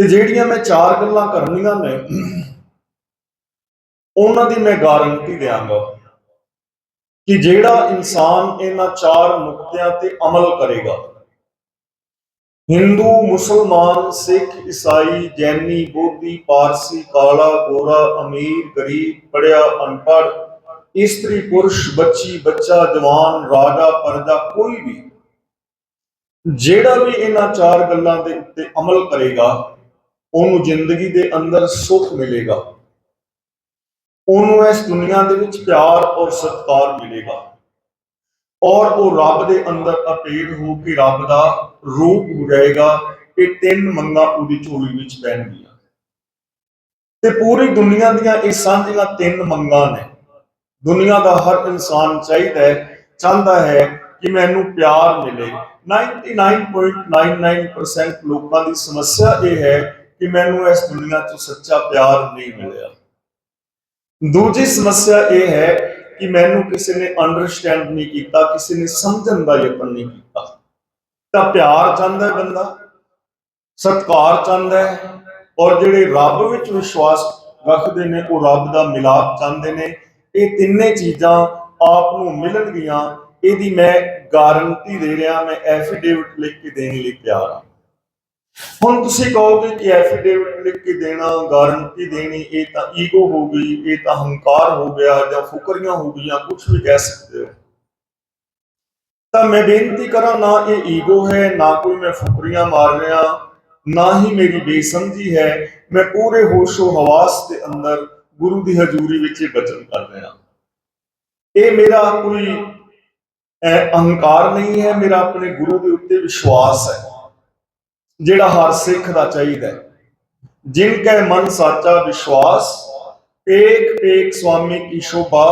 ਤੇ ਜਿਹੜੀਆਂ ਮੈਂ ਚਾਰ ਗੱਲਾਂ ਕਰਨੀਆਂ ਨੇ, ਉਹਨਾਂ ਦੀ ਮੈਂ ਗਾਰੰਟੀ ਦਿਆਂਗਾ ਕਿ ਜਿਹੜਾ ਇਨਸਾਨ ਇਹਨਾਂ ਚਾਰ ਨੁਕਤਿਆਂ ਤੇ ਅਮਲ ਕਰੇਗਾ, ਹਿੰਦੂ, ਮੁਸਲਮਾਨ, ਸਿੱਖ, ਈਸਾਈ, ਜੈਨੀ, ਬੋਧੀ, ਪਾਰਸੀ, ਕਾਲਾ, ਗੋਰਾ, ਅਮੀਰ, ਗਰੀਬ ਪੜਿਆ ਅਨਪੜ੍ਹ, ਇਸਤਰੀ, ਪੁਰਸ਼, ਬੱਚੀ, ਬੱਚਾ, ਜਵਾਨ, ਰਾਜਾ, ਪਰਜਾ, ਕੋਈ ਵੀ, ਜਿਹੜਾ ਵੀ ਇਹਨਾਂ ਚਾਰ ਗੱਲਾਂ ਦੇ ਉੱਤੇ ਅਮਲ ਕਰੇਗਾ ਉਹਨੂੰ ਜ਼ਿੰਦਗੀ ਦੇ ਅੰਦਰ ਸੁੱਖ ਮਿਲੇਗਾ। ਉਹਨੂੰ ਇਸ ਦੁਨੀਆ ਦੇ ਵਿੱਚ ਪਿਆਰ ਔਰ ਸਤਿਕਾਰ ਮਿਲੇਗਾ। ਔਰ ਉਹ ਰੱਬ ਦੇ ਅੰਦਰ ਅਪੀਲ ਹੋ ਕੇ ਰੱਬ ਦਾ ਰੂਪ ਹੋ ਜਾਏਗਾ ਇਹ ਤਿੰਨ ਮੰਗਾਂ ਉਹਦੀ ਝੋਲੀ ਵਿੱਚ ਪੈਣਗੀਆਂ। ਤੇ ਪੂਰੀ ਦੁਨੀਆ ਦੀਆਂ ਇਹ ਸਾਂਝੀਆਂ ਤਿੰਨ ਮੰਗਾਂ ਨੇ। ਦੁਨੀਆ ਦਾ ਹਰ ਇਨਸਾਨ ਚਾਹੀਦਾ ਹੈ, ਚਾਹੁੰਦਾ ਹੈ ਕਿ ਮੈਨੂੰ ਪਿਆਰ ਮਿਲੇ। 99.99% ਲੋਕਾਂ ਦੀ ਸਮੱਸਿਆ ਇਹ ਹੈ ਕਿ ਮੈਨੂੰ ਇਸ ਦੁਨੀਆ 'ਚ ਸੱਚਾ ਪਿਆਰ ਨਹੀਂ ਮਿਲਿਆ। ਦੂਜੀ ਸਮੱਸਿਆ ਇਹ ਹੈ ਕਿ ਮੈਨੂੰ ਕਿਸੇ ਨੇ ਅੰਡਰਸਟੈਂਡ ਨਹੀਂ ਕੀਤਾ, ਕਿਸੇ ਨੇ ਸਮਝਣ ਦਾ ਯਤਨ ਨਹੀਂ ਕੀਤਾ। ਤਾਂ ਪਿਆਰ ਚਾਹੁੰਦਾ ਹੈ ਬੰਦਾ, ਸਤਿਕਾਰ ਚਾਹੁੰਦਾ ਹੈ ਔਰ ਜਿਹੜੇ ਰੱਬ ਵਿੱਚ ਵਿਸ਼ਵਾਸ ਰੱਖਦੇ ਨੇ, ਉਹ ਰੱਬ ਦਾ ਮਿਲਾਪ ਚਾਹੁੰਦੇ ਨੇ। ਇਹ ਤਿੰਨੇ ਚੀਜ਼ਾਂ ਆਪ ਨੂੰ ਮਿਲਣਗੀਆਂ, ਇਹਦੀ ਮੈਂ ਗਾਰੰਟੀ ਦੇ ਰਿਹਾ, ਮੈਂ ਐਫੀਡੇਵਿਟ ਲਿਖ ਕੇ ਦੇਣ ਲਈ ਤਿਆਰ ਹਾਂ। ਹੁਣ ਤੁਸੀਂ ਕਹੋਗੇ ਕਿ ਐਫੀਡੇਵਿਟ ਲਿਖ ਕੇ ਦੇਣਾ, ਗਾਰੰਟੀ ਦੇਣੀ, ਇਹ ਤਾਂ ਈਗੋ ਹੋ ਗਈ, ਇਹ ਤਾਂ ਹੰਕਾਰ ਹੋ ਗਿਆ ਜਾਂ ਫੁਕਰੀਆਂ ਹੋ ਗਈਆਂ ਕੁਝ ਵੀ ਕਹਿ ਸਕਦੇ ਹੋ। ਤਾਂ ਮੈਂ ਬੇਨਤੀ ਕਰਾਂ, ਨਾ ਇਹ ਈਗੋ ਹੈ, ਨਾ ਕੋਈ ਮੈਂ ਫੁਕਰੀਆਂ ਮਾਰ ਰਿਹਾ, ਨਾ ਹੀ ਮੇਰੀ ਬੇਸਮਝੀ ਹੈ, ਮੈਂ ਪੂਰੇ ਹੋਸ਼ੋ ਹਵਾਸ ਦੇ ਅੰਦਰ ਗੁਰੂ ਦੀ ਹਜ਼ੂਰੀ ਵਿੱਚ ਇਹ ਬਚਨ ਕਰ ਰਿਹਾ। ਇਹ ਮੇਰਾ ਕੋਈ ਅਹੰਕਾਰ ਨਹੀਂ ਹੈ, ਮੇਰਾ ਆਪਣੇ ਗੁਰੂ ਦੇ ਉੱਤੇ ਵਿਸ਼ਵਾਸ ਹੈ। ਜਿਹੜਾ ਹਰ ਸਿੱਖ ਦਾ ਚਾਹੀਦਾ ਜਿਨ ਕੈ ਮਨ ਸਾਚਾ ਵਿਸ਼ਵਾਸ, ਏਕ ਏਕ ਸੁਆਮੀ ਕੀ ਸ਼ੋਭਾ,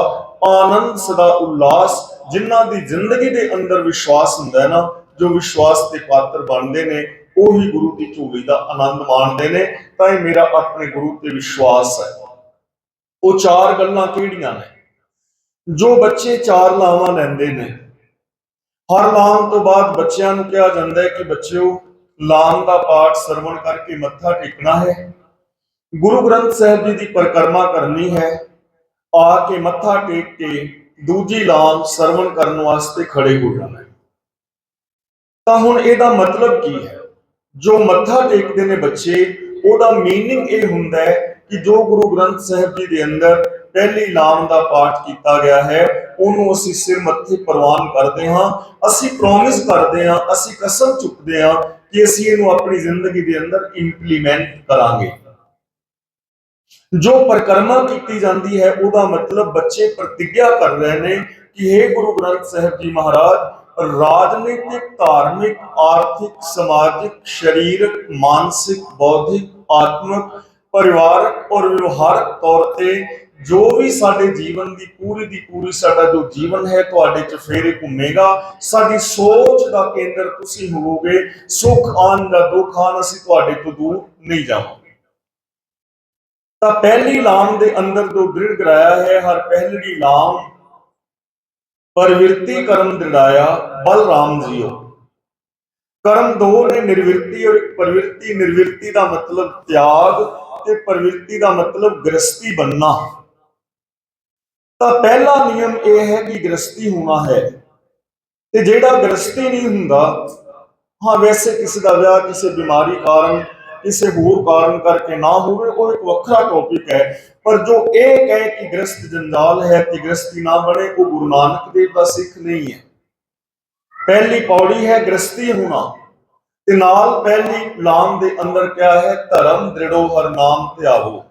ਆਨੰਦ ਸਦਾ ਉਲਾਸ। ਜਿਨ੍ਹਾਂ ਦੀ ਜ਼ਿੰਦਗੀ ਦੇ ਅੰਦਰ ਵਿਸ਼ਵਾਸ ਹੁੰਦਾ ਹੈ ਨਾ, ਜੋ ਵਿਸ਼ਵਾਸ ਦੇ ਪਾਤਰ ਬਣਦੇ ਨੇ, ਉਹੀ ਗੁਰੂ ਦੀ ਝੋਲੀ ਦਾ ਆਨੰਦ ਮਾਣਦੇ ਨੇ। ਤਾਂ ਇਹ ਮੇਰਾ ਆਪਣੇ ਗੁਰੂ ਤੇ ਵਿਸ਼ਵਾਸ ਹੈ। ਉਹ ਚਾਰ ਗੱਲਾਂ ਕਿਹੜੀਆਂ ਨੇ? ਜੋ ਬੱਚੇ ਚਾਰ ਲਾਵਾਂ ਲੈਂਦੇ ਨੇ। ਹਰ ਲਾਉਣ ਤੋਂ ਬਾਅਦ ਬੱਚਿਆਂ ਨੂੰ ਕਿਹਾ ਜਾਂਦਾ ਹੈ ਕਿ ਬੱਚਿਓ ਲਾਮ ਦਾ ਪਾਠ ਸਰਵਣ ਕਰਕੇ ਮੱਥਾ ਟੇਕਣਾ ਹੈ। ਗੁਰੂ ਗ੍ਰੰਥ ਸਾਹਿਬ ਜੀ ਦੀ ਪਰਕਰਮਾ ਕਰਨੀ ਹੈ। ਆ ਕੇ ਮੱਥਾ ਟੇਕ ਕੇ ਦੂਜੀ ਲਾਮ ਸਰਵਣ ਕਰਨ ਵਾਸਤੇ ਖੜੇ ਹੋ ਜਾਣਾ ਤਾਂ ਹੁਣ ਇਹਦਾ ਮਤਲਬ ਕੀ ਹੈ? ਜੋ ਮੱਥਾ ਟੇਕਦੇ ਨੇ ਬੱਚੇ, ਉਹਦਾ ਮੀਨਿੰਗ ਇਹ ਹੁੰਦਾ ਹੈ ਕਿ ਜੋ ਗੁਰੂ ਗ੍ਰੰਥ ਸਾਹਿਬ ਜੀ ਦੇ ਅੰਦਰ ਪਹਿਲੀ ਲਾਮ ਦਾ ਪਾਠ ਕੀਤਾ ਗਿਆ ਹੈ, ਉਹਨੂੰ ਅਸੀਂ ਸਿਰ ਮੱਥੇ ਪ੍ਰਵਾਨ ਕਰਦੇ ਹਾਂ, ਅਸੀਂ ਪ੍ਰੋਮਿਸ ਕਰਦੇ ਹਾਂ, ਅਸੀਂ ਕਸਮ ਚੁੱਕਦੇ ਹਾਂ ਕਿ ਅਸੀਂ ਇਹਨੂੰ ਆਪਣੀ ਜ਼ਿੰਦਗੀ ਦੇ ਅੰਦਰ ਇੰਪਲੀਮੈਂਟ ਕਰਾਂਗੇ। ਜੋ ਪਰਿਕਰਮਾ ਕੀਤੀ ਜਾਂਦੀ ਹੈ, ਉਹਦਾ ਮਤਲਬ ਬੱਚੇ ਪ੍ਰਤੀਗਿਆ ਕਰ ਰਹੇ ਨੇ ਕਿ हे ਗੁਰੂ ਗ੍ਰੰਥ ਸਾਹਿਬ ਜੀ ਮਹਾਰਾਜ, ਰਾਜਨੀਤਿਕ, ਧਾਰਮਿਕ, ਆਰਥਿਕ, ਸਮਾਜਿਕ, ਸਰੀਰਕ, ਮਾਨਸਿਕ, ਬੌਧਿਕ, ਆਤਮਿਕ, ਪਰਿਵਾਰਕ ਔਰ ਵਿਵਹਾਰਕ ਤੌਰ ਤੇ ਜੋ ਵੀ ਸਾਡੇ ਜੀਵਨ ਦੀ ਪੂਰੀ ਦੀ ਪੂਰੀ ਸਾਡਾ ਜੋ ਜੀਵਨ ਹੈ, ਤੁਹਾਡੇ ਚ ਫੇਰੇ ਘੁੰਮੇਗਾ। ਸਾਡੀ ਸੋਚ ਦਾ ਕੇਂਦਰ ਤੁਸੀਂ ਹੋਵੋਗੇ। ਸੁਖ ਆਨ ਦਾ ਦੁੱਖ, ਆਨ ਅਸੀਂ ਤੁਹਾਡੇ ਤੋਂ ਦੂਰ ਨਹੀਂ ਜਾਵਾਂਗੇ। ਤਾਂ ਪਹਿਲੀ ਲਾਮ ਦੇ ਅੰਦਰ ਜੋ ਦ੍ਰਿੜ ਗਰਾਇਆ ਹੈ, ਹਰ ਪਹਿਲੀ ਲਾਮ ਪਰਵਿਰਤੀ ਕਰਮ ਦ੍ਰਿੜਾਇਆ, ਬਲਰਾਮ ਜੀਓ। ਕਰਮ ਦੋ ਨੇ, ਨਿਰਵਿਰਤੀ ਔਰ ਪਰਵਿਰਤੀ। ਨਿਰਵਿਰਤੀ ਦਾ ਮਤਲਬ ਤਿਆਗ ਤੇ ਪਰਵਿਰਤੀ ਦਾ ਮਤਲਬ ਗ੍ਰਸਤੀ ਬੰਨਾ ਤਾਂ ਪਹਿਲਾ ਨਿਯਮ ਇਹ ਹੈ ਕਿ ਗ੍ਰਸਤੀ ਹੋਣਾ ਹੈ। ਤੇ ਜਿਹੜਾ ਗ੍ਰਸਤੀ ਨਹੀਂ ਹੁੰਦਾ, ਹਾਂ, ਵੈਸੇ ਕਿਸੇ ਦਾ ਵਿਆਹ ਕਿਸੇ ਬਿਮਾਰੀ ਕਾਰਨ, ਕਿਸੇ ਹੋਰ ਕਾਰਨ ਕਰਕੇ ਨਾ ਹੋਵੇ, ਉਹ ਇੱਕ ਵੱਖਰਾ ਟੌਪਿਕ ਹੈ। ਪਰ ਜੋ ਇਹ ਕਹੇ ਕਿ ਗ੍ਰਸਤ ਜੰਜਾਲ ਹੈ ਤੇ ਗ੍ਰਸਤੀ ਨਾ ਬਣੇ, ਉਹ ਗੁਰੂ ਨਾਨਕ ਦੇਵ ਦਾ ਸਿੱਖ ਨਹੀਂ ਹੈ। ਪਹਿਲੀ ਪੌੜੀ ਹੈ ਗ੍ਰਸਤੀ ਹੋਣਾ। ਤੇ ਨਾਲ ਪਹਿਲੀ ਲਾਮ ਦੇ ਅੰਦਰ ਕਿਹਾ ਹੈ? ਧਰਮ ਦ੍ਰਿੜੋ ਹਰ ਨਾਮ ਧਿਆਵੋ।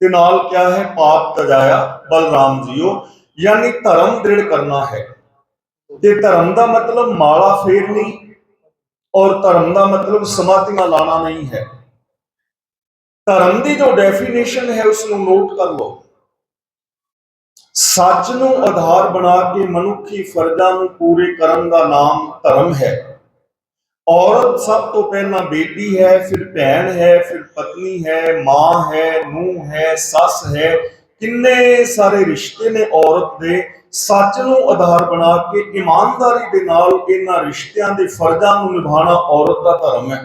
ਤੇ ਨਾਲ ਕਿਹਾ ਹੈ, ਪਾਪ ਤਜਾਇਆ, ਬਲਰਾਮ ਜੀਓ, ਯਾਨੀ ਧਰਮ ਦ੍ਰਿੜ ਕਰਨਾ ਹੈ। ਤੇ ਧਰਮ ਦਾ ਮਤਲਬ ਮਾਲਾ ਫੇਰਨੀ ਔਰ ਧਰਮ ਦਾ ਮਤਲਬ ਸਮਾਧੀਆਂ ਲਾਣਾ ਨਹੀਂ ਹੈ। ਧਰਮ ਦੀ ਜੋ ਡੈਫੀਨੇਸ਼ਨ ਹੈ ਉਸ ਨੂੰ ਨੋਟ ਕਰ ਲਓ। ਸੱਚ ਨੂੰ ਆਧਾਰ ਬਣਾ ਕੇ ਮਨੁੱਖੀ ਫਰਜ਼ਾਂ ਨੂੰ ਪੂਰੇ ਕਰਨ ਦਾ ਨਾਮ ਧਰਮ ਹੈ। ਔਰਤ ਸਭ ਤੋਂ ਪਹਿਲਾਂ ਬੇਟੀ ਹੈ, ਫਿਰ ਭੈਣ ਹੈ, ਫਿਰ ਪਤਨੀ ਹੈ, ਮਾਂ ਹੈ, ਨੂੰਹ ਹੈ, ਸੱਸ ਹੈ। ਕਿੰਨੇ ਸਾਰੇ ਰਿਸ਼ਤੇ ਨੇ ਔਰਤ ਦੇ। ਸੱਚ ਨੂੰ ਆਧਾਰ ਬਣਾ ਕੇ, ਇਮਾਨਦਾਰੀ ਦੇ ਨਾਲ ਇਹਨਾਂ ਰਿਸ਼ਤਿਆਂ ਦੇ ਫਰਜ਼ਾਂ ਨੂੰ ਨਿਭਾਉਣਾ ਔਰਤ ਦਾ ਧਰਮ ਹੈ।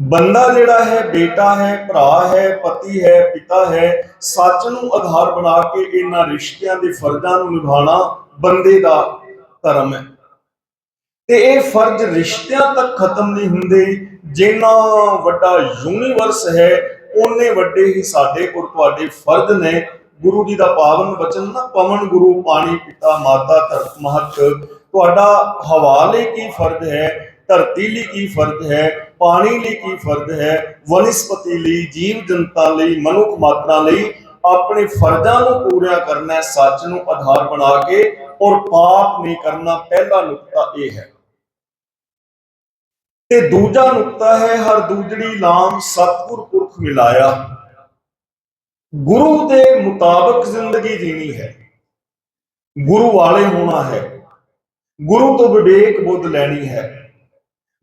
ਬੰਦਾ ਜਿਹੜਾ ਹੈ, ਬੇਟਾ ਹੈ, ਭਰਾ ਹੈ, ਪਤੀ ਹੈ, ਪਿਤਾ ਹੈ, ਸੱਚ ਨੂੰ ਆਧਾਰ ਬਣਾ ਕੇ ਇਹਨਾਂ ਰਿਸ਼ਤਿਆਂ ਦੇ ਫਰਜ਼ਾਂ ਨੂੰ ਨਿਭਾਉਣਾ ਬੰਦੇ ਦਾ ਧਰਮ ਹੈ। ਤੇ ਇਹ ਫਰਜ਼ ਰਿਸ਼ਤਿਆਂ ਤੱਕ ਖਤਮ ਨਹੀਂ ਹੁੰਦੇ। ਜਿੰਨਾ ਵੱਡਾ ਯੂਨੀਵਰਸ ਹੈ ਉਹਨੇ ਵੱਡੇ ਹੀ ਸਾਡੇ ਕੋਲ ਤੁਹਾਡੇ ਫਰਜ਼ ਨੇ। ਗੁਰੂ ਜੀ ਦਾ ਪਾਵਨ ਵਚਨ ਨਾ, ਪਵਨ ਗੁਰੂ, ਪਾਣੀ ਪਿਤਾ, ਮਾਤਾ, ਧਰਤ, ਮਹਤ। ਤੁਹਾਡਾ ਹਵਾ ਲਈ ਕੀ ਫਰਜ਼ ਹੈ? ਧਰਤੀ ਲਈ ਕੀ ਫਰਜ਼ ਹੈ? ਪਾਣੀ ਲਈ ਕੀ ਫਰਜ਼ ਹੈ? ਵਨਸਪਤੀ ਲਈ, ਜੀਵ ਜਨਤਾ ਲਈ, ਮਨੁੱਖ ਮਾਤਰਾ ਲਈ ਆਪਣੇ ਫਰਜ਼ਾਂ ਨੂੰ ਪੂਰਾ ਕਰਨਾ, ਸੱਚ ਨੂੰ ਆਧਾਰ ਬਣਾ ਕੇ ਔਰ ਪਾਪ ਨਹੀਂ ਕਰਨਾ, ਪਹਿਲਾ ਨੁਕਤਾ ਇਹ ਹੈ। ਤੇ ਦੂਜਾ ਨੁਕਤਾ ਹੈ ਹਰ ਦੂਜੜੀ ਲਾਮ ਸਤਿਗੁਰ ਪੁਰਖ ਮਿਲਾਇਆ। ਗੁਰੂ ਦੇ ਮੁਤਾਬਕ ਜ਼ਿੰਦਗੀ ਜੀਣੀ ਹੈ। ਗੁਰੂ ਵਾਲੇ ਹੋਣਾ ਹੈ। ਗੁਰੂ ਤੋਂ ਵਿਵੇਕ ਬੁੱਧ ਲੈਣੀ ਹੈ।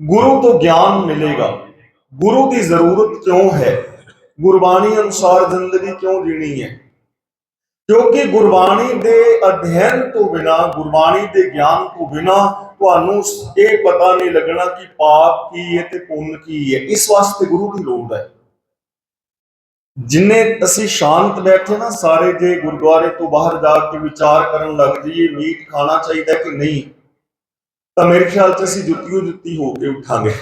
ਗੁਰੂ ਤੋਂ ਗਿਆਨ ਮਿਲੇਗਾ। ਗੁਰੂ ਦੀ ਜ਼ਰੂਰਤ ਕਿਉਂ ਹੈ? ਗੁਰਬਾਣੀ ਅਨੁਸਾਰ ਜ਼ਿੰਦਗੀ ਕਿਉਂ ਜੀਣੀ ਹੈ? ਕਿਉਂਕਿ ਗੁਰਬਾਣੀ ਦੇ ਅਧਿਐਨ ਤੋਂ ਬਿਨਾ, ਗੁਰਬਾਣੀ ਦੇ ਗਿਆਨ ਤੋਂ ਬਿਨਾ ਤੁਹਾਨੂੰ ਇਹ ਪਤਾ ਨਹੀਂ ਲੱਗਣਾ ਕਿ ਪਾਪ ਕੀ ਹੈ ਤੇ ਪੁੰਨ ਕੀ ਹੈ। ਇਸ ਵਾਸਤੇ ਗੁਰੂ ਦੀ ਲੋੜ ਹੈ। ਜਿੰਨੇ ਅਸੀਂ ਸ਼ਾਂਤ ਬੈਠੇ ਨਾ, ਸਾਰੇ ਜੇ ਗੁਰਦੁਆਰੇ ਤੋਂ ਬਾਹਰ ਜਾ ਕੇ ਵਿਚਾਰ ਕਰਨ ਲੱਗ ਜਾਈਏ, ਮੀਟ ਖਾਣਾ ਚਾਹੀਦਾ ਕਿ ਨਹੀਂ, ਤਾਂ ਮੇਰੇ ਖਿਆਲ 'ਚ ਅਸੀਂ ਜੁੱਤੀਓ ਜੁੱਤੀ ਹੋ ਕੇ ਉਠਾਂਗੇ,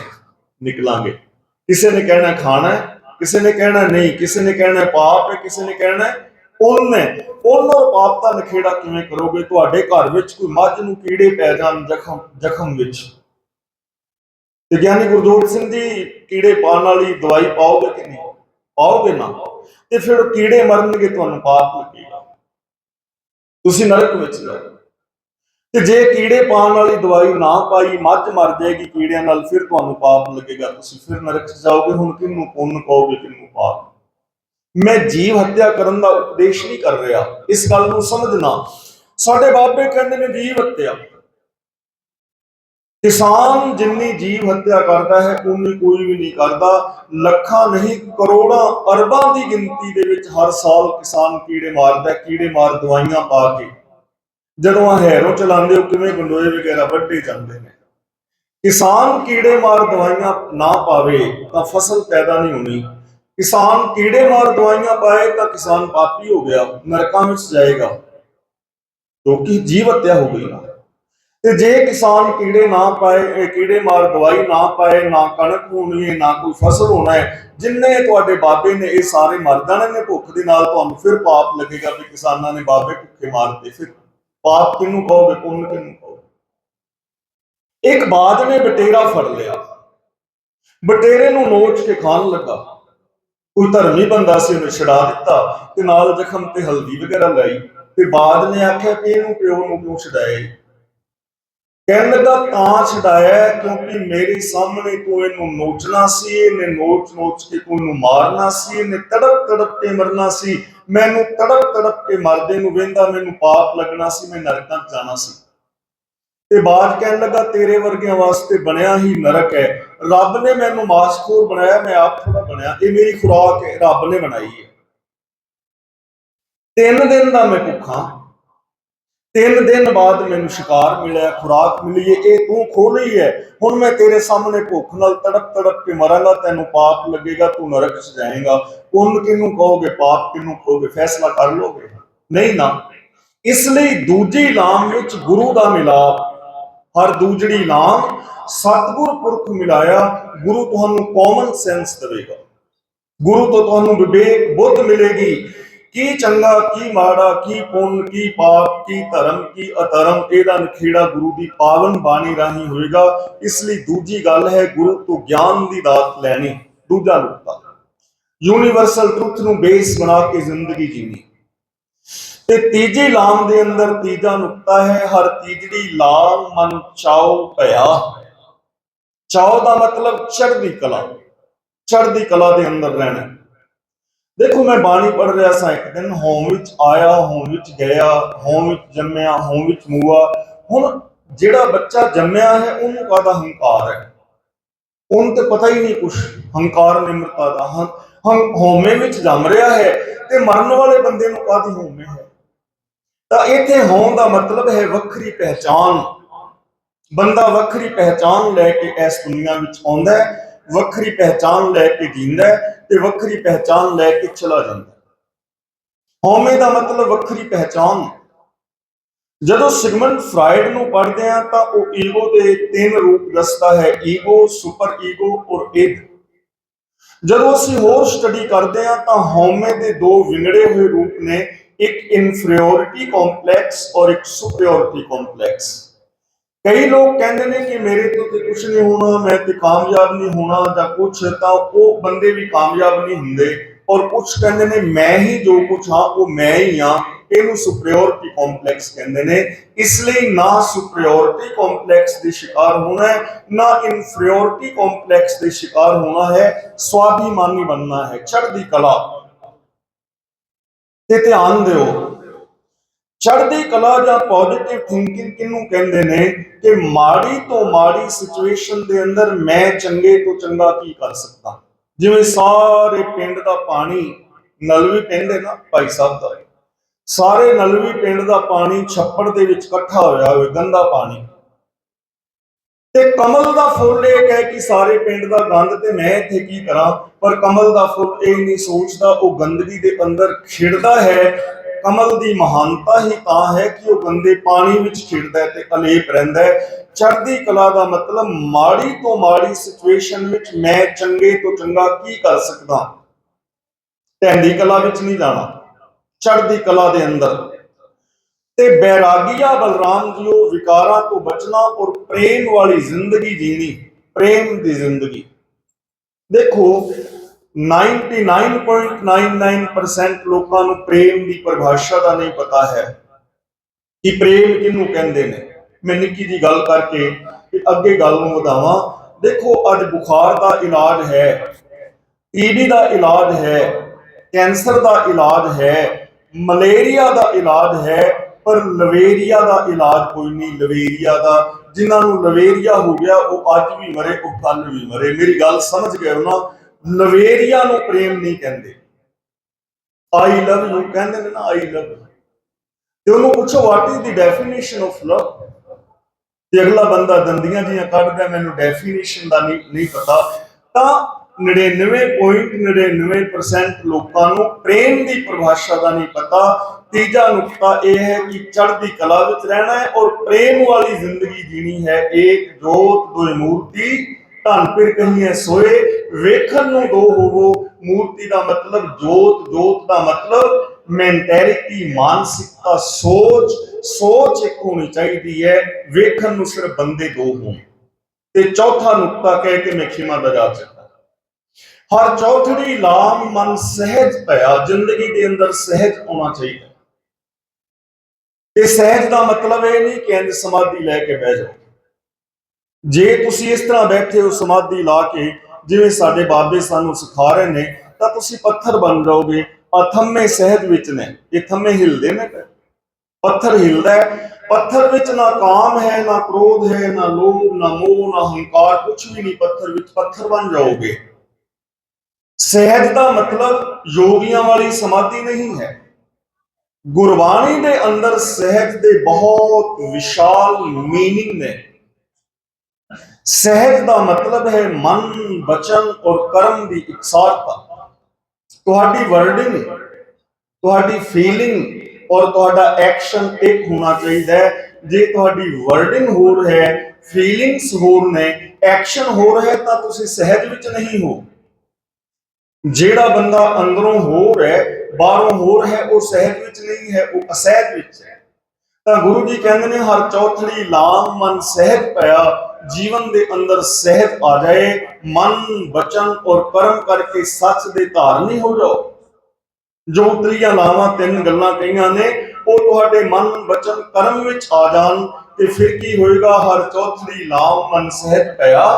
ਨਿਕਲਾਂਗੇ। ਕਿਸੇ ਨੇ ਕਹਿਣਾ ਖਾਣਾ ਹੈ, ਕਿਸੇ ਨੇ ਕਹਿਣਾ ਨਹੀਂ, ਕਿਸੇ ਨੇ ਕਹਿਣਾ ਪਾਪ ਹੈ, ਕਿਸੇ ਨੇ ਕਹਿਣਾ ਪੁੰਨ ਹੈ ਪਾਪ ਦਾ ਨਖੇੜਾ ਕਿਵੇਂ ਕਰੋਗੇ? ਤੁਹਾਡੇ ਘਰ ਵਿੱਚ ਕੋਈ ਮੱਝ ਨੂੰ ਕੀੜੇ ਪੈ ਜਾਣ ਜ਼ਖਮ ਜ਼ਖਮ ਵਿੱਚ। ਤੇ ਗਿਆਨੀ ਗੁਰਜੋਤ ਸਿੰਘ ਜੀ, ਕੀੜੇ ਪਾਉਣ ਵਾਲੀ ਦਵਾਈ ਪਾਓਗੇ ਕਿ ਨਹੀਂ? ਪਾਓਗੇ ਨਾ। ਤੇ ਫਿਰ ਕੀੜੇ ਮਰਨਗੇ, ਤੁਹਾਨੂੰ ਪਾਪ ਲੱਗੇਗਾ। ਤੁਸੀਂ ਨਰਕ ਵਿੱਚ ਜਾਓਗੇ ਤੇ ਜੇ ਕੀੜੇ ਪਾਉਣ ਵਾਲੀ ਦਵਾਈ ਨਾ ਪਾਈ, ਮੱਝ ਮਰ ਜਾਏਗੀ ਕੀੜਿਆਂ ਨਾਲ, ਫਿਰ ਤੁਹਾਨੂੰ ਪਾਪ ਲੱਗੇਗਾ। ਤੁਸੀਂ ਫਿਰ ਨਰਕ 'ਚ ਜਾਓਗੇ। ਹੁਣ ਕਿਹਨੂੰ ਪੁੰਨ ਕਹੋਗੇ, ਕਿਹਨੂੰ ਪਾਪ? ਮੈਂ ਜੀਵ ਹੱਤਿਆ ਕਰਨ ਦਾ ਉਪਦੇਸ਼ ਨਹੀਂ ਕਰ ਰਿਹਾ। ਇਸ ਗੱਲ ਨੂੰ ਸਮਝਣਾ। ਸਾਡੇ ਬਾਬੇ ਕਹਿੰਦੇ ਨੇ ਜੀਵ ਹੱਤਿਆ। ਕਿਸਾਨ ਜਿੰਨੀ ਜੀਵ ਹੱਤਿਆ ਕਰਦਾ ਹੈ ਉਨੀ ਕੋਈ ਵੀ ਨਹੀਂ ਕਰਦਾ। ਲੱਖਾਂ ਨਹੀਂ, ਕਰੋੜਾਂ, ਅਰਬਾਂ ਦੀ ਗਿਣਤੀ ਦੇ ਵਿੱਚ ਹਰ ਸਾਲ ਕਿਸਾਨ ਕੀੜੇ ਮਾਰਦਾ ਕੀੜੇ ਮਾਰ ਦਵਾਈਆਂ ਪਾ ਕੇ। ਜਦੋਂ ਆ ਹੈਰੋ ਚਲਾਉਂਦੇ ਹੋ ਕਿਵੇਂ ਗੰਡੋਏ ਵਗੈਰਾ ਵੱਢੇ ਜਾਂਦੇ ਨੇ। ਕਿਸਾਨ ਕੀੜੇ ਮਾਰ ਦਵਾਈਆਂ ਨਾ ਪਾਵੇ, ਤਾਂ ਫਸਲ ਪੈਦਾ ਨਹੀਂ ਹੋਣੀ। ਕਿਸਾਨ ਕੀੜੇ ਮਾਰ ਦਵਾਈਆਂ ਪਾਏ ਤਾਂ ਕਿਸਾਨ ਪਾਪੀ ਹੋ ਗਿਆ, ਨਰਕਾਂ ਵਿੱਚ ਜਾਏਗਾ। ਕਿਉਂਕਿ ਜੀਵ ਹੱਤਿਆ ਹੋ ਗਈ ਨਾ ਤੇ ਜੇ ਕਿਸਾਨ ਕੀੜੇ ਨਾ ਪਾਏ ਕੀੜੇ ਮਾਰ ਦਵਾਈ ਨਾ ਪਾਏ, ਨਾ ਕਣਕ ਹੋਣੀ ਹੈ, ਨਾ ਕੋਈ ਫਸਲ ਹੋਣਾ ਹੈ, ਜਿੰਨੇ ਤੁਹਾਡੇ ਬਾਬੇ ਨੇ, ਇਹ ਸਾਰੇ ਮਰ ਜਾਣੇ ਨੇ ਭੁੱਖ ਦੇ ਨਾਲ, ਤੁਹਾਨੂੰ ਫਿਰ ਪਾਪ ਲੱਗੇਗਾ ਵੀ ਕਿਸਾਨਾਂ ਨੇ ਬਾਬੇ ਭੁੱਖੇ ਮਾਰਦੇ। ਫਿਰ ਪਾਪ ਕਿਹਨੂੰ ਕਹੋਗੇ? ਪੁੰਨ ਕਿਹਨੂੰ ਕਹੋਗੇ? ਇੱਕ ਬਾਦ ਨੇ ਬਟੇਰਾ ਫੜ ਲਿਆ। ਬਟੇਰੇ ਨੂੰ ਨੋਚ ਕੇ ਖਾਣ ਲੱਗਾ। ਕੋਈ ਧਰਮੀ ਬੰਦਾ ਸੀ, ਉਹਨੇ ਛਡਾ ਦਿੱਤਾ ਤੇ ਨਾਲ ਜ਼ਖਮ ਤੇ ਹਲਦੀ ਵਗੈਰਾ ਲਾਈ ਤੇ ਬਾਦ ਨੇ ਆਖਿਆ ਕਿ ਇਹਨੂੰ ਪਿਓ ਨੂੰ ਕਿਉਂ ਛਡਾਇਆ ਕਹਿਣ ਲੱਗਾ ਤਾਂ ਛਡਾਇਆ ਕਿਉਂਕਿ ਮੇਰੇ ਸਾਹਮਣੇ ਤੂੰ ਇਹਨੂੰ ਨੋਚਣਾ ਸੀ, ਇਹਨੇ ਨੋਚ ਨੋਚ ਕੇ ਤੂੰ ਇਹਨੂੰ ਮਾਰਨਾ ਸੀ, ਇਹਨੇ ਤੜਪ ਤੜਪ ਕੇ ਮਰਨਾ ਸੀ। ਮੈਨੂੰ ਤੜਪ ਤੜਪ ਕੇ ਮਰਦੇ ਨੂੰ ਵੇਂਦਾ, ਮੈਨੂੰ ਪਾਪ ਲੱਗਣਾ ਸੀ, ਮੈਂ ਨਰਕਾਂ 'ਚ ਜਾਣਾ ਸੀ। ਤੇ ਬਾਅਦ ਕਹਿਣ ਲੱਗਾ ਤੇਰੇ ਵਰਗਿਆਂ ਵਾਸਤੇ ਬਣਿਆ ਹੀ ਨਰਕ ਹੈ। ਰੱਬ ਨੇ ਮੈਨੂੰ ਮਾਸਖੋਰ ਬਣਾਇਆ, ਮੈਂ ਆਪ ਥੋੜਾ ਬਣਿਆ। ਇਹ ਮੇਰੀ ਖੁਰਾਕ ਹੈ, ਰੱਬ ਨੇ ਬਣਾਈ ਹੈ। ਤਿੰਨ ਦਿਨ ਦਾ ਮੈਂ ਭੁੱਖਾ। ਤਿੰਨ ਦਿਨ ਬਾਅਦ ਮੈਨੂੰ ਸ਼ਿਕਾਰ ਮਿਲਿਆ, ਖੁਰਾਕ ਮਿਲੀ ਹੈ, ਇਹ ਤੂੰ ਖੋਲੀ ਹੈ। ਹੁਣ ਮੈਂ ਤੇਰੇ ਸਾਹਮਣੇ ਭੁੱਖ ਨਾਲ ਤੜਪ ਤੜਪ ਕੇ ਮਰਾਂਗਾ, ਤੈਨੂੰ ਪਾਪ ਲੱਗੇਗਾ, ਤੂੰ ਨਰਕ 'ਚ ਜਾਏਗਾ। ਪੁੰਨ ਕਿਹਨੂੰ ਕਹੋਗੇ, ਪਾਪ ਕਿਹਨੂੰ ਕਹੋਗੇ, ਫੈਸਲਾ ਕਰ ਲੋਗੇ? ਨਹੀਂ ਨਾ। ਇਸ ਲਈ ਦੂਜੀ ਲਾਮ ਵਿੱਚ ਗੁਰੂ ਦਾ ਮਿਲਾਪ ਹਰ ਦੂਜੜੀ ਲਾਮ ਸਤਿਗੁਰ ਪੁਰਖ ਮਿਲਾਇਆ, ਗੁਰੂ ਤੁਹਾਨੂੰ ਕਾਮਨ ਸੈਂਸ ਦੇਵੇਗਾ। ਗੁਰੂ ਤੋਂ ਤੁਹਾਨੂੰ ਵਿਵੇਕ ਬੁੱਧ ਮਿਲੇਗੀ। ਕੀ ਚੰਗਾ, ਕੀ ਮਾੜਾ, ਕੀ ਪੁੰਨ, ਕੀ ਪਾਪ, ਕੀ ਧਰਮ, ਕੀ ਅਧਰਮ, ਇਹਦਾ ਨਖੇੜਾ ਗੁਰੂ ਦੀ ਪਾਵਨ ਬਾਣੀ ਰਾਹੀਂ ਹੋਏਗਾ। ਇਸ ਲਈ ਦੂਜੀ ਗੱਲ ਹੈ, ਗੁਰੂ ਤੋਂ ਗਿਆਨ ਦੀ ਦਾਤ ਲੈਣੀ। ਦੂਜਾ ਨੁਕਤਾ। ਯੂਨੀਵਰਸਲ ਟਰੁੱਥ ਨੂੰ ਬੇਸ ਬਣਾ ਕੇ ਜ਼ਿੰਦਗੀ ਜੀਣੀ। ਤੇ ਤੀਜੀ ਲਾਮ ਦੇ ਅੰਦਰ ਤੀਜਾ ਨੁਕਤਾ ਹੈ, ਹਰ ਤੀਜੜੀ ਲਾਮ ਮਨ ਚਾਉ ਭਇਆ। ਚਾਉ ਦਾ ਮਤਲਬ ਚੜ੍ਹਦੀ ਕਲਾ ਚੜ੍ਹਦੀ ਕਲਾ ਦੇ ਅੰਦਰ ਰਹਿਣਾ। ਦੇਖੋ, ਮੈਂ ਬਾਣੀ ਪੜ੍ਹ ਰਿਹਾ ਸਾਂ ਇੱਕ ਦਿਨ ਹੋਮ ਵਿੱਚ ਆਇਆ ਹੋਮ ਵਿੱਚ ਗਿਆ ਹੋਮ ਵਿੱਚ ਜੰਮਿਆ ਹੋਮ ਵਿੱਚ ਮੂਆ। ਹੁਣ ਜਿਹੜਾ ਬੱਚਾ ਜੰਮਿਆ ਹੈ, ਉਹਨੂੰ ਕਾਹਦਾ ਹੰਕਾਰ ਹੈ? ਉਹਨੂੰ ਤੇ ਪਤਾ ਹੀ ਨਹੀਂ ਕੁਛ, ਹੰਕਾਰ ਨਿਮਰਤਾ ਦਾ। ਹੰ ਹਮ ਹੋਮੇ ਵਿੱਚ ਜੰਮ ਰਿਹਾ ਹੈ ਤੇ ਮਰਨ ਵਾਲੇ ਬੰਦੇ ਨੂੰ ਕਾਹਦੀ ਹੋਮੇ ਹੈ? ਤਾਂ ਇੱਥੇ ਹੋਣ ਦਾ ਮਤਲਬ ਹੈ ਵੱਖਰੀ ਪਹਿਚਾਨ ਬੰਦਾ ਵੱਖਰੀ ਪਹਿਚਾਨ ਲੈ ਕੇ ਇਸ ਦੁਨੀਆ ਵਿੱਚ ਆਉਂਦਾ ਹੈ, ਵੱਖਰੀ ਪਹਿਚਾਨ ਲੈ ਕੇ ਜੀਂਦਾ ਹੈ ਤੇ ਵੱਖਰੀ ਪਹਿਚਾਨ ਲੈ ਕੇ ਚਲਾ ਜਾਂਦਾ ਹੈ। ਹਉਮੈ ਦਾ ਮਤਲਬ ਵੱਖਰੀ ਪਹਿਚਾਨ ਜਦੋਂ ਸਿਗਮੰਡ ਫਰਾਇਡ ਨੂੰ ਪੜ੍ਹਦੇ ਆ ਤਾਂ ਉਹ ਈਗੋ ਦੇ ਤਿੰਨ ਰੂਪ ਦੱਸਦਾ ਹੈ, ਈਗੋ, ਸੁਪਰ ਈਗੋ ਔਰ ਇਗ ਜਦੋਂ ਅਸੀਂ ਹੋਰ ਸਟੱਡੀ ਕਰਦੇ ਆ ਤਾਂ ਹਉਮੈ ਦੇ ਦੋ ਵਿੰਗੜੇ ਹੋਏ ਰੂਪ ਨੇ ਇੱਕ ਇਨਫੀਰੀਓਰਿਟੀ ਕੰਪਲੈਕਸ ਔਰ ਇੱਕ ਸੁਪਰੀਓਰਿਟੀ ਕੰਪਲੈਕਸ ਕਈ ਲੋਕ ਕਹਿੰਦੇ ਨੇ ਕਿ ਮੇਰੇ ਤੋਂ ਤੇ ਕੁਝ ਨਹੀਂ ਹੋਣਾ ਮੈਂ ਤੇ ਕਾਮਯਾਬ ਨਹੀਂ ਹੋਣਾ ਜਾਂ ਕੁਝ ਤਾਂ ਉਹ ਬੰਦੇ ਵੀ ਕਾਮਯਾਬ ਨਹੀਂ ਹੁੰਦੇ ਔਰ ਕੁਝ ਕਹਿੰਦੇ ਨੇ ਮੈਂ ਹੀ ਜੋ ਕੁਝ ਹਾਂ ਉਹ ਮੈਂ ਹੀ ਹਾਂ ਇਹਨੂੰ ਸੁਪਰੀਓਰਿਟੀ ਕੰਪਲੈਕਸ ਕਹਿੰਦੇ ਨੇ ਇਸ ਲਈ ਨਾ ਸੁਪਰੀਓਰਿਟੀ ਕੰਪਲੈਕਸ ਦੇ ਸ਼ਿਕਾਰ ਹੋਣਾ ਹੈ ਨਾ ਇਨਫੀਰੀਓਰਿਟੀ ਕੰਪਲੈਕਸ ਦੇ ਸ਼ਿਕਾਰ ਹੋਣਾ ਹੈ ਸਵਾਭੀਮਾਨੀ ਬਣਨਾ ਹੈ ਚੜ੍ਹਦੀ ਕਲਾ ਤੇ ਧਿਆਨ ਦਿਓ। ਚੜ੍ਹਦੀ ਕਲਾ ਜਾਂ ਪੋਜ਼ਿਟਿਵ ਥਿੰਕਿੰਗ ਕਿਹਨੂੰ ਕਹਿੰਦੇ ਨੇ? ਕਿ ਮਾੜੀ ਤੋਂ ਮਾੜੀ ਸਿਚੁਏਸ਼ਨ ਦੇ ਅੰਦਰ ਮੈਂ ਚੰਗੇ ਤੋਂ ਚੰਗਾ ਕੀ ਕਰ ਸਕਦਾ? ਜਿਵੇਂ ਸਾਰੇ ਪਿੰਡ ਦਾ ਪਾਣੀ ਨਲਵੀ ਪਿੰਡ ਹੈ ਨਾ, ਭਾਈ ਸਾਹਿਬ ਦਾ ਸਾਰੇ ਨਲਵੀ ਪਿੰਡ ਦਾ ਪਾਣੀ ਛੱਪੜ ਦੇ ਵਿੱਚ ਇਕੱਠਾ ਹੋਇਆ ਹੋਵੇ ਗੰਦਾ ਪਾਣੀ। ਤੇ ਕਮਲ ਦਾ ਫੁੱਲ ਇਹ ਕਹਿ ਕਿ ਸਾਰੇ ਪਿੰਡ ਦਾ ਗੰਦ ਤੇ ਮੈਂ ਇੱਥੇ ਕੀ ਕਰਾਂ? ਪਰ ਕਮਲ ਦਾ ਫੁੱਲ ਇਹ ਨਹੀਂ ਸੋਚਦਾ, ਉਹ ਗੰਦਗੀ ਦੇ ਅੰਦਰ ਖਿੜਦਾ ਹੈ। ਕਮਲ ਦੀ ਮਹਾਨਤਾ ਹੀ ਤਾਂ ਹੈ ਕਿ ਉਹ ਗੰਦੇ ਪਾਣੀ ਵਿੱਚ ਖਿੜਦਾ ਤੇ ਅਲੇਪ ਰਹਿੰਦਾ ਹੈ। ਚੜ੍ਹਦੀ ਕਲਾ ਦਾ ਮਤਲਬ ਮਾੜੀ ਤੋਂ ਮਾੜੀ ਸਿਚੁਏਸ਼ਨ ਵਿੱਚ ਮੈਂ ਚੰਗੇ ਤੋਂ ਚੰਗਾ ਕੀ ਕਰ ਸਕਦਾ? ਢਹਿੰਦੀ ਕਲਾ ਵਿੱਚ ਨਹੀਂ ਜਾਣਾ। ਚੜ੍ਹਦੀ ਕਲਾ ਦੇ ਅੰਦਰ। ਤੇ ਬੈਰਾਗੀਆ ਬਲਰਾਮ ਜੀਓ, ਵਿਕਾਰਾਂ ਤੋਂ ਬਚਣਾ ਔਰ ਪ੍ਰੇਮ ਵਾਲੀ ਜ਼ਿੰਦਗੀ ਜੀਣੀ, ਪ੍ਰੇਮ ਦੀ ਜ਼ਿੰਦਗੀ। ਦੇਖੋ 99.99% ਲੋਕਾਂ ਨੂੰ ਪ੍ਰੇਮ ਦੀ ਪਰਿਭਾਸ਼ਾ ਦਾ ਨਹੀਂ ਪਤਾ ਹੈ। ਕਿ ਪ੍ਰੇਮ ਕਿਹਨੂੰ ਕਹਿੰਦੇ ਨੇ? ਮੈਂ ਨਿੱਕੀ ਜੀ ਗੱਲ ਕਰਕੇ ਤੇ ਅੱਗੇ ਗੱਲ ਨੂੰ ਵਧਾਵਾਂ। ਦੇਖੋ, ਅੱਜ ਬੁਖਾਰ ਦਾ ਇਲਾਜ ਹੈ ਟੀਬੀ ਦਾ ਇਲਾਜ ਹੈ, ਕੈਂਸਰ ਦਾ ਇਲਾਜ ਹੈ, ਮਲੇਰੀਆ ਦਾ ਇਲਾਜ ਹੈ ਪਰ ਲਵੇਰੀਆ ਦਾ ਇਲਾਜ ਕੋਈ ਨਹੀਂ, ਲਵੇਰੀਆ ਦਾ। ਜਿਨ੍ਹਾਂ ਨੂੰ ਲਵੇਰੀਆ ਹੋ ਗਿਆ, ਉਹ ਅੱਜ ਵੀ ਮਰੇ, ਉਹ ਕੱਲ ਵੀ ਮਰੇ। ਮੇਰੀ ਗੱਲ ਸਮਝ ਗਏ ਹੋ ਨਾ ਲਵੇਰੀਆ ਨੂੰ ਪ੍ਰੇਮ ਨਹੀਂ ਕਹਿੰਦੇ। ਆਈ ਲਵ ਯੂ ਕਹਿੰਦੇ ਨੇ ਨਾ ਆਈ ਲਵ ਤੇ ਉਹਨੂੰ ਪੁੱਛੋ what is the definition of love ਤੇ ਅਗਲਾ ਬੰਦਾ ਦੰਦੀਆਂ ਜੀਆਂ ਕੱਢਦਾ, ਮੈਨੂੰ ਡੈਫੀਨੇਸ਼ਨ ਦਾ ਨਹੀਂ ਨਹੀਂ ਪਤਾ, ਤਾਂ 99.99% ਲੋਕਾਂ ਨੂੰ ਪ੍ਰੇਮ ਦੀ ਪਰਿਭਾਸ਼ਾ ਦਾ ਨਹੀਂ ਪਤਾ ਤੀਜਾ ਨੁਕਤਾ ਇਹ ਹੈ ਕਿ ਚੜ੍ਹਦੀ ਕਲਾ ਵਿੱਚ ਰਹਿਣਾ ਹੈ ਔਰ ਪ੍ਰੇਮ ਵਾਲੀ ਜ਼ਿੰਦਗੀ ਜੀਣੀ ਹੈ ਏਕ ਜੋਤ ਦੋਇ ਮੂਰਤੀ। ਧਨ ਫਿਰ ਕਹੀਏ ਸੋਏ, ਵੇਖਣ ਨੂੰ ਦੋ ਹੋਵੋ। ਮੂਰਤੀ ਦਾ ਮਤਲਬ ਜੋਤ ਜੋਤ ਦਾ ਮਤਲਬ ਮੈਂਟੈਲਿਟੀ ਮਾਨਸਿਕਤਾ, ਸੋਚ। ਸੋਚ ਇੱਕ ਹੋਣੀ ਚਾਹੀਦੀ ਹੈ, ਵੇਖਣ ਨੂੰ ਸਿਰਫ ਬੰਦੇ ਦੋ ਹੋਣ। ਤੇ ਚੌਥਾ ਨੁਕਤਾ ਕਹਿ ਕੇ ਮੈਂ ਖਿਮਾ ਦਾ ਜਾ ਸਕਦਾ ਹਰ ਚੌਥੜੀ ਲਾਮ ਮਨ ਸਹਿਜ ਪਿਆ ਜ਼ਿੰਦਗੀ ਦੇ ਅੰਦਰ ਸਹਿਜ ਆਉਣਾ ਚਾਹੀਦਾ। ਇਹ ਸਹਿਜ ਦਾ ਮਤਲਬ ਇਹ ਨਹੀਂ ਕਿ ਇੰਜ ਸਮਾਧੀ ਲੈ ਕੇ ਬਹਿ ਜਾਓ। ਜੇ ਤੁਸੀਂ ਇਸ ਤਰ੍ਹਾਂ ਬੈਠੇ ਹੋ ਸਮਾਧੀ ਲਾ ਕੇ, ਜਿਵੇਂ ਸਾਡੇ ਬਾਬੇ ਸਾਨੂੰ ਸਿਖਾ ਰਹੇ ਨੇ, ਤਾਂ ਤੁਸੀਂ ਪੱਥਰ ਬਣ ਜਾਓਗੇ। ਅਥੰਮੇ ਸਹਿਜ ਵਿੱਚ ਨੇ। ਇਹ ਥੰਮੇ ਹਿਲਦੇ ਨੇ ਪੱਥਰ ਹਿਲਦਾ ਹੈ। ਪੱਥਰ ਵਿੱਚ ਨਾ ਕਾਮ ਹੈ, ਨਾ ਕ੍ਰੋਧ ਹੈ, ਨਾ ਲੋਭ, ਨਾ ਮੋਹ, ਨਾ ਹੰਕਾਰ ਕੁਝ ਵੀ ਨਹੀਂ ਪੱਥਰ ਵਿੱਚ ਪੱਥਰ ਬਣ ਜਾਓਗੇ। ਸਹਿਜ ਦਾ ਮਤਲਬ ਯੋਗੀਆਂ ਵਾਲੀ ਸਮਾਧੀ ਨਹੀਂ ਹੈ। ਗੁਰਬਾਣੀ ਦੇ ਅੰਦਰ ਸਹਿਜ ਦੇ ਬਹੁਤ ਵਿਸ਼ਾਲ ਮੀਨਿੰਗ ਨੇ। ਸਹਿਜ ਦਾ ਮਤਲਬ ਹੈ ਮਨ ਬਚਨ ਔਰ ਕਰਮ ਦੀ ਇਕਸਾਰਤਾ। ਤੁਹਾਡੀ ਵਰਡਿੰਗ ਤੁਹਾਡੀ ਫੀਲਿੰਗ ਔਰ ਤੁਹਾਡਾ ਐਕਸ਼ਨ ਇੱਕ ਹੋਣਾ ਚਾਹੀਦਾ ਹੈ। ਜੇ ਤੁਹਾਡੀ ਵਰਡਿੰਗ ਹੋਰ ਹੈ ਫੀਲਿੰਗਸ ਹੋਰ ਨੇ ਐਕਸ਼ਨ ਹੋਰ ਹੈ ਤਾਂ ਤੁਸੀਂ ਸਹਿਜ ਵਿੱਚ ਨਹੀਂ ਹੋ। ਜਿਹੜਾ ਬੰਦਾ ਅੰਦਰੋਂ ਹੋਰ ਹੈ ਬਾਹਰੋਂ ਹੋਰ ਹੈ, ਉਹ ਸਹਿਜ ਵਿੱਚ ਨਹੀਂ ਹੈ, ਉਹ ਅਸਹਿਜ ਵਿੱਚ ਹੈ। ਤਾਂ ਗੁਰੂ ਜੀ ਕਹਿੰਦੇ ਨੇ, ਹਰ ਚੌਥੜੀ ਲਾਮ ਮਨ ਸਹਿਜ ਪਿਆ ਜੀਵਨ ਦੇ ਅੰਦਰ ਸਹਿਜ ਆ ਜਾਏ, ਮਨ, ਬਚਨ ਔਰ ਕਰਮ ਕਰਕੇ ਸੱਚ ਦੇ ਧਾਰਨੀ ਹੋ ਜਾਓ। ਜੋ ਉਤਰੀਆਂ ਲਾਵਾਂ ਤਿੰਨ ਗੱਲਾਂ ਕਹੀਆਂ ਨੇ, ਉਹ ਤੁਹਾਡੇ ਮਨ, ਬਚਨ, ਕਰਮ ਵਿੱਚ ਆ ਜਾਣ, ਤੇ ਫਿਰ ਕੀ ਹੋਏਗਾ? ਹਰ ਚੌਥੜੀ ਲਾਮ ਮਨ ਸਹਿਜ ਪਿਆ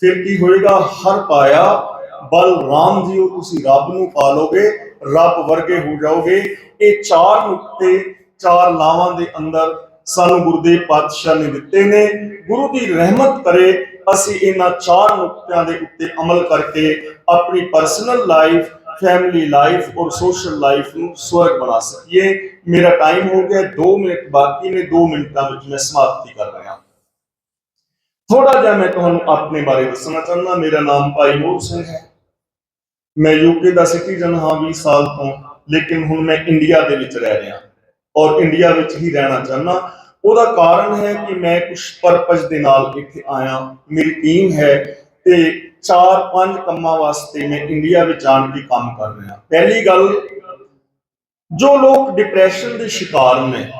ਫਿਰ ਕੀ ਹੋਏਗਾ? ਹਰ ਪਾਇਆ, ਬਲ ਰਾਮ ਜੀਓ ਤੁਸੀਂ ਰੱਬ ਨੂੰ ਪਾ ਲੋਗੇ ਰੱਬ ਵਰਗੇ ਹੋ ਜਾਓਗੇ। ਇਹ ਚਾਰ ਨੁਕਤੇ, ਚਾਰ ਲਾਵਾਂ ਦੇ ਅੰਦਰ ਸਾਨੂੰ ਗੁਰਦੇਵ ਪਾਤਸ਼ਾਹ ਨੇ ਦਿੱਤੇ ਨੇ। ਗੁਰੂ ਦੀ ਰਹਿਮਤ ਕਰੇ, ਅਸੀਂ ਇਹਨਾਂ ਚਾਰ ਨੁਕਤਿਆਂ ਦੇ ਉੱਤੇ ਅਮਲ ਕਰਕੇ ਆਪਣੀ ਪਰਸਨਲ ਲਾਈਫ ਫੈਮਿਲੀ ਲਾਈਫ ਔਰ ਸੋਸ਼ਲ ਲਾਈਫ ਨੂੰ ਸਵਰਗ ਬਣਾ ਸਕੀਏ। ਮੇਰਾ ਟਾਈਮ ਹੋ ਗਿਆ 2 ਮਿੰਟ ਬਾਕੀ ਨੇ 2 ਮਿੰਟਾਂ ਵਿੱਚ ਮੈਂ ਸਮਾਪਤੀ ਕਰ ਰਿਹਾ। ਥੋੜਾ ਜਿਹਾ ਮੈਂ ਤੁਹਾਨੂੰ ਆਪਣੇ ਬਾਰੇ ਦੱਸਣਾ ਚਾਹੁੰਦਾ। ਮੇਰਾ ਨਾਮ ਭਾਈ ਮੋਹ ਸਿੰਘ ਹੈ। ਮੈਂ ਯੂਕੇ ਦਾ ਸਿਟੀਜ਼ਨ ਹਾਂ 20 ਸਾਲ ਤੋਂ, ਲੇਕਿਨ ਹੁਣ ਮੈਂ ਇੰਡੀਆ ਦੇ ਵਿੱਚ ਰਹਿ ਰਿਹਾ। ਔਰ ਇੰਡੀਆ ਵਿੱਚ ਹੀ ਰਹਿਣਾ ਚਾਹੁੰਦਾ। ਉਹਦਾ ਕਾਰਨ ਹੈ ਕਿ ਮੈਂ ਕੁਝ ਪਰਪਸ ਦੇ ਨਾਲ ਇੱਥੇ ਆਇਆ। ਮੇਰੀ ਟੀਮ ਹੈ ਤੇ ਚਾਰ ਪੰਜ ਕੰਮਾਂ ਵਾਸਤੇ ਮੈਂ ਇੰਡੀਆ ਵਿੱਚ ਆਣ ਕੇ ਕੰਮ ਕਰ ਰਿਹਾ। ਪਹਿਲੀ ਗੱਲ, ਜੋ ਲੋਕ ਡਿਪਰੈਸ਼ਨ ਦੇ ਸ਼ਿਕਾਰ ਨੇ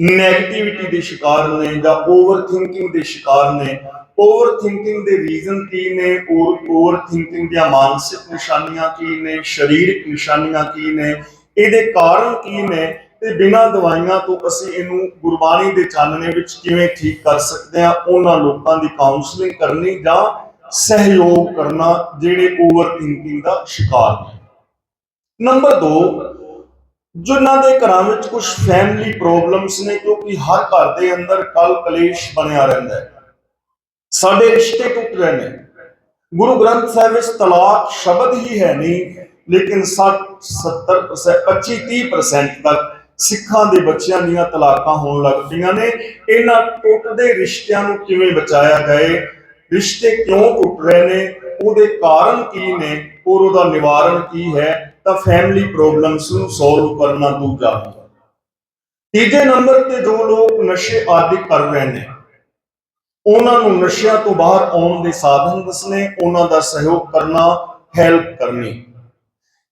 ਨੈਗੇਟਿਵਿਟੀ ਦੇ ਸ਼ਿਕਾਰ ਨੇ ਜਾਂ ਓਵਰ ਥਿੰਕਿੰਗ ਦੇ ਸ਼ਿਕਾਰ ਨੇ ਓਵਰ ਥਿੰਕਿੰਗ ਦੇ ਰੀਜ਼ਨ ਕੀ ਨੇ? ਓਵਰ ਥਿੰਕਿੰਗ ਦੀਆਂ ਮਾਨਸਿਕ ਨਿਸ਼ਾਨੀਆਂ ਕੀ ਨੇ? ਸਰੀਰਕ ਨਿਸ਼ਾਨੀਆਂ ਕੀ ਨੇ? ਇਹਦੇ ਕਾਰਨ ਕੀ ਨੇ? ਤੇ ਬਿਨਾਂ ਦਵਾਈਆਂ ਤੋਂ ਅਸੀਂ ਇਹਨੂੰ ਗੁਰਬਾਣੀ ਦੇ ਚਾਨਣੇ ਵਿੱਚ ਕਿਵੇਂ ਠੀਕ ਕਰ ਸਕਦੇ ਹਾਂ? ਉਹਨਾਂ ਲੋਕਾਂ ਦੀ ਕਾਉਂਸਲਿੰਗ ਕਰਨੀ ਜਾਂ ਸਹਿਯੋਗ ਕਰਨਾ ਜਿਹੜੇ ਓਵਰ ਥਿੰਕਿੰਗ ਦਾ ਸ਼ਿਕਾਰ ਨੇ। ਨੰਬਰ 2 ਜਿਨ੍ਹਾਂ ਦੇ ਘਰਾਂ ਵਿੱਚ ਕੁਝ ਫੈਮਿਲੀ ਪ੍ਰੋਬਲਮਸ ਨੇ, ਕਿਉਂਕਿ ਹਰ ਘਰ ਦੇ ਅੰਦਰ ਕਲ ਕਲੇਸ਼ ਬਣਿਆ ਰਹਿੰਦਾ ਹੈ। ਸਾਡੇ ਰਿਸ਼ਤੇ ਟੁੱਟ ਰਹੇ ਨੇ। ਗੁਰੂ ਗ੍ਰੰਥ ਸਾਹਿਬ ਵਿੱਚ ਤਲਾਕ ਸ਼ਬਦ ਹੀ ਹੈ ਨਹੀਂ, ਲੇਕਿਨ 60 70% 25 30% ਤੱਕ ਸਿੱਖਾਂ ਦੇ ਬੱਚਿਆਂ ਦੀਆਂ ਤਲਾਕਾਂ ਹੋਣ ਲੱਗ ਪਈਆਂ ਨੇ। ਇਹਨਾਂ ਟੁੱਟਦੇ ਰਿਸ਼ਤਿਆਂ ਨੂੰ ਕਿਵੇਂ ਬਚਾਇਆ ਜਾਏ? ਰਿਸ਼ਤੇ ਕਿਉਂ ਟੁੱਟ ਰਹੇ ਨੇ? ਉਹਦੇ ਕਾਰਨ ਕੀ ਨੇ? ਔਰ ਉਹਦਾ ਨਿਵਾਰਨ ਕੀ ਹੈ? ਤਾਂ ਫੈਮਿਲੀ ਪ੍ਰੋਬਲਮਸ ਨੂੰ ਸੋਲਵ ਕਰਨਾ ਦੂਜਾ। ਤੀਜੇ ਨੰਬਰ ਤੇ ਜੋ ਲੋਕ ਨਸ਼ੇ ਆਦਿ ਕਰ ਰਹੇ ਨੇ ਉਹਨਾਂ ਨੂੰ ਨਸ਼ਿਆਂ ਤੋਂ ਬਾਹਰ ਆਉਣ ਦੇ ਸਾਧਨ ਦੱਸਣੇ, ਉਹਨਾਂ ਦਾ ਸਹਿਯੋਗ ਕਰਨਾ ਹੈਲਪ ਕਰਨੀ।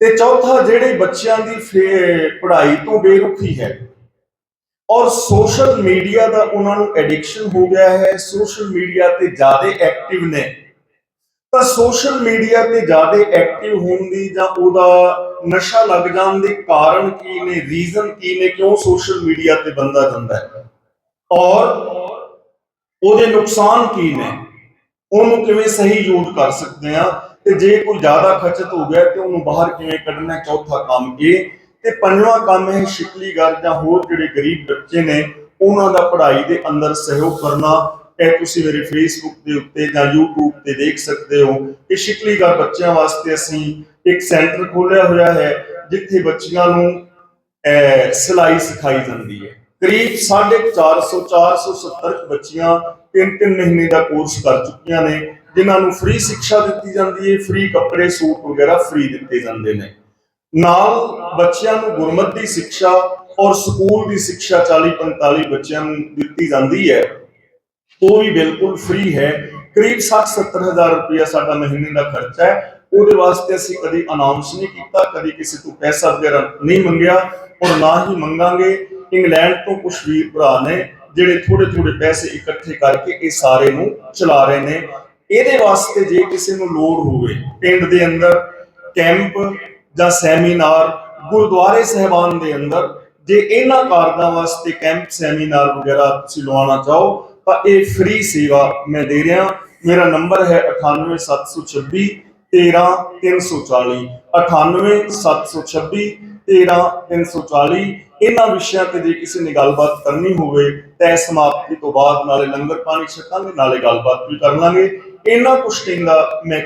ਤੇ ਚੌਥਾ, ਜਿਹੜੇ ਬੱਚਿਆਂ ਦੀ ਫੇ- ਪੜ੍ਹਾਈ ਤੋਂ ਬੇਰੁਖੀ ਹੈ ਔਰ ਸੋਸ਼ਲ ਮੀਡੀਆ ਦਾ ਉਹਨਾਂ ਨੂੰ ਐਡਿਕਸ਼ਨ ਹੋ ਗਿਆ ਹੈ ਸੋਸ਼ਲ ਮੀਡੀਆ ਤੇ ਜ਼ਿਆਦਾ ਐਕਟਿਵ ਨੇ, ਤਾਂ ਸੋਸ਼ਲ ਮੀਡੀਆ ਤੇ ਜ਼ਿਆਦਾ ਐਕਟਿਵ ਹੋਣ ਦੀ ਜਾਂ ਉਹਦਾ ਨਸ਼ਾ ਲੱਗ ਜਾਣ ਦੇ ਕਾਰਨ ਕੀ ਨੇ ਰੀਜ਼ਨ ਕੀ ਨੇ, ਕਿਉਂ ਸੋਸ਼ਲ ਮੀਡੀਆ ਤੇ ਬੰਦਾ ਜਾਂਦਾ ਹੈ? ਔਰ ਉਹਦੇ ਨੁਕਸਾਨ ਕੀ ਨੇ? ਉਹਨੂੰ ਕਿਵੇਂ ਸਹੀ ਯੂਜ਼ ਕਰ ਸਕਦੇ ਆ ਤੇ ਜੇ ਕੋਈ ਜ਼ਿਆਦਾ ਖਚਤ ਹੋ ਗਿਆ ਤੇ ਉਹਨੂੰ ਬਾਹਰ ਕਿਵੇਂ ਕੱਢਣਾ ਚੌਥਾ ਕੰਮ ਇਹ। ਤੇ ਪੰਜਵਾਂ ਕੰਮ ਹੈ ਸ਼ਿਕਲੀਗਰ ਜਾਂ ਹੋਰ ਜਿਹੜੇ ਗਰੀਬ ਬੱਚੇ ਨੇ ਉਹਨਾਂ ਦਾ ਪੜ੍ਹਾਈ ਦੇ ਅੰਦਰ ਸਹਿਯੋਗ ਕਰਨਾ। ਇਹ ਤੁਸੀਂ ਮੇਰੇ ਫੇਸਬੁੱਕ ਦੇ ਉੱਤੇ ਜਾਂ YouTube ਤੇ ਦੇਖ ਸਕਦੇ ਹੋ ਕਿ ਸ਼ਿਕਲੀਗਰ ਬੱਚਿਆਂ ਵਾਸਤੇ ਅਸੀਂ ਇੱਕ ਸੈਂਟਰ ਖੋਲ੍ਹਿਆ ਹੋਇਆ ਹੈ ਜਿੱਥੇ ਬੱਚਿਆਂ ਨੂੰ ਅਹ, ਸਿਲਾਈ ਸਿਖਾਈ ਜਾਂਦੀ ਹੈ। ਕਰੀਬ 450 470 ਬੱਚੀਆਂ ਤਿੰਨ ਤਿੰਨ ਮਹੀਨੇ ਦਾ ਕੋਰਸ ਕਰ ਚੁੱਕੀਆਂ ਨੇ, ਜਿਨ੍ਹਾਂ ਨੂੰ ਫ੍ਰੀ ਸਿੱਖਿਆ ਦਿੱਤੀ ਜਾਂਦੀ ਹੈ ਫ੍ਰੀ ਕੱਪੜੇ, ਸੂਟ ਵਗੈਰਾ ਫ੍ਰੀ ਦਿੱਤੇ ਜਾਂਦੇ ਨੇ। ਨਾਲ ਬੱਚਿਆਂ ਨੂੰ ਗੁਰਮਤਿ ਦੀ ਸਿੱਖਿਆ ਔਰ ਸਕੂਲ ਦੀ ਸਿੱਖਿਆ 40 45 ਬੱਚਿਆਂ ਨੂੰ ਦਿੱਤੀ ਜਾਂਦੀ ਹੈ ਉਹ ਵੀ ਬਿਲਕੁਲ ਫ੍ਰੀ ਹੈ। ਕਰੀਬ 60 70 ਹਜ਼ਾਰ ਰੁਪਇਆ ਸਾਡਾ ਮਹੀਨੇ ਦਾ ਖਰਚਾ ਹੈ। ਉਹਦੇ ਵਾਸਤੇ ਅਸੀਂ ਕਦੀ ਅਨਾਉਂਸ ਨਹੀਂ ਕੀਤਾ, ਕਦੀ ਕਿਸੇ ਤੋਂ ਪੈਸਾ ਵਗੈਰਾ ਨਹੀਂ ਮੰਗਿਆ ਔਰ ਨਾ ਹੀ ਮੰਗਾਂਗੇ। ਇੰਗਲੈਂਡ ਤੋਂ ਕੁਝ ਵੀਰ ਭਰਾ ਨੇ, ਜਿਹੜੇ ਥੋੜੇ ਥੋੜੇ ਪੈਸੇ ਇਕੱਠੇ ਕਰਕੇ ਇਹ ਸਾਰੇ ਨੂੰ ਚਲਾ ਰਹੇ ਨੇ। ਇਹਦੇ ਵਾਸਤੇ ਜੇ ਕਿਸੇ ਨੂੰ ਲੋੜ ਹੋਵੇ, ਪਿੰਡ ਦੇ ਅੰਦਰ, ਕੈਂਪ ਜਾਂ ਸੈਮੀਨਾਰ, ਗੁਰਦੁਆਰੇ ਸਹਿਬਾਨ ਦੇ ਅੰਦਰ, ਜੇ ਇਹਨਾਂ ਕਾਰਜਾਂ ਵਾਸਤੇ ਕੈਂਪ, ਸੈਮੀਨਾਰ ਵਗੈਰਾ ਤੁਸੀਂ ਲਵਾਉਣਾ ਚਾਹੋ, ਤਾਂ ਇਹ ਫ੍ਰੀ ਸੇਵਾ ਮੈਂ ਦੇ ਰਿਹਾ। ਮੇਰਾ ਨੰਬਰ ਹੈ 98726 13340 98726 13340 ਇਹਨਾਂ ਵਿਸ਼ਿਆਂ ਤੇ ਜੇ ਕਿਸੇ ਨੇ ਗੱਲਬਾਤ ਕਰਨੀ ਹੋਵੇ ਤੈ ਸਮਾਪਤੀ ਤੋਂ ਬਾਅਦ ਨਾਲੇ ਲੰਗਰ ਪਾਣੀ ਛਕਾਂਗੇ ਨਾਲੇ ਗੱਲਬਾਤ ਵੀ ਕਰ ਲਾਂਗੇ। ਇਹਨਾਂ ਕੁਛ ਦਾ ਮੈਂ